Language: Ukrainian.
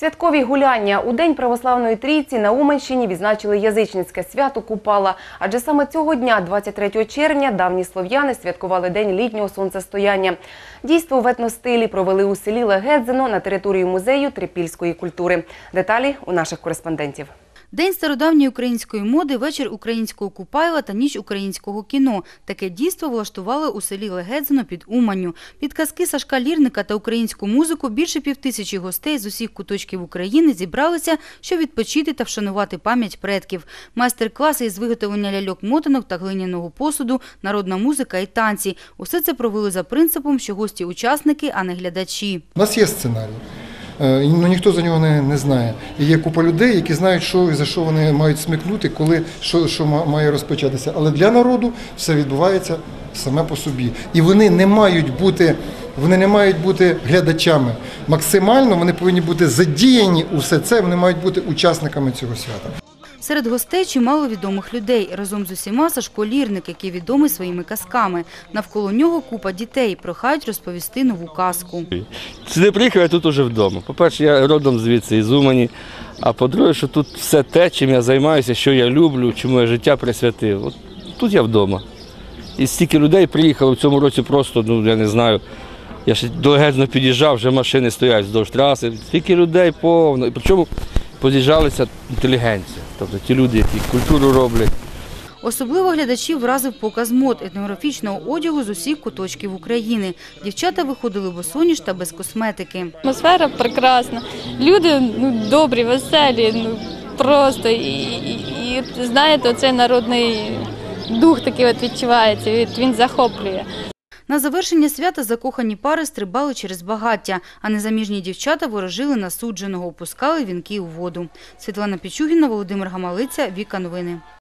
Святкові гуляння у День Православної Трійці на Уманщині відзначили язичницьке свято Купала. Адже саме цього дня, 23 червня, давні слов'яни святкували День літнього сонцестояння. Дійство в етностилі провели у селі Легедзино на території музею трипільської культури. Деталі у наших кореспондентів. День стародавньої української моди, вечір українського купайла та ніч українського кіно. Таке дійство влаштували у селі Легедзино під Уманню. Під казки Сашка Лірника та українську музику більше півтисячі гостей з усіх куточків України зібралися, щоб відпочити та вшанувати пам'ять предків. Майстер-класи із виготовлення ляльок-мотанок та глиняного посуду, народна музика і танці. Усе це провели за принципом, що гості – учасники, а не глядачі. У нас є сценарій. Е, Ну, ніхто за нього не, не знає. І є купа людей, які знають, що і за що вони мають смикнути, коли що, що має розпочатися. Але для народу все відбувається саме по собі. І вони не мають бути, вони не мають бути глядачами. Максимально вони повинні бути задіяні у все це, вони мають бути учасниками цього свята. Серед гостей чимало відомих людей. Разом з усіма Сашко Лірник, який відомий своїми казками. Навколо нього купа дітей прохають розповісти нову казку. Сюди приїхав, я тут уже вдома. По-перше, я родом звідси із Умані. А по-друге, що тут все те, чим я займаюся, що я люблю, чому я життя присвятив. От тут я вдома. І стільки людей приїхало в цьому році просто, ну я не знаю. Я ще до Легезно під'їжджав, вже машини стоять вздовж траси. Стільки людей повно. Причому поз'їжджалися інтелігенція. Тобто ті люди, які культуру роблять. Особливо глядачів вразив показ мод етнографічного одягу з усіх куточків України. Дівчата виходили босоніж та без косметики. Атмосфера прекрасна. Люди ну, добрі, веселі, ну просто і, і, і знаєте, оцей народний дух такий от відчувається. Від- Він захоплює. На завершення свята закохані пари стрибали через багаття, а незаміжні дівчата ворожили насудженого, опускали вінки у воду. Світлана Пічугіна, Володимир Гамалиця, Віка Новини.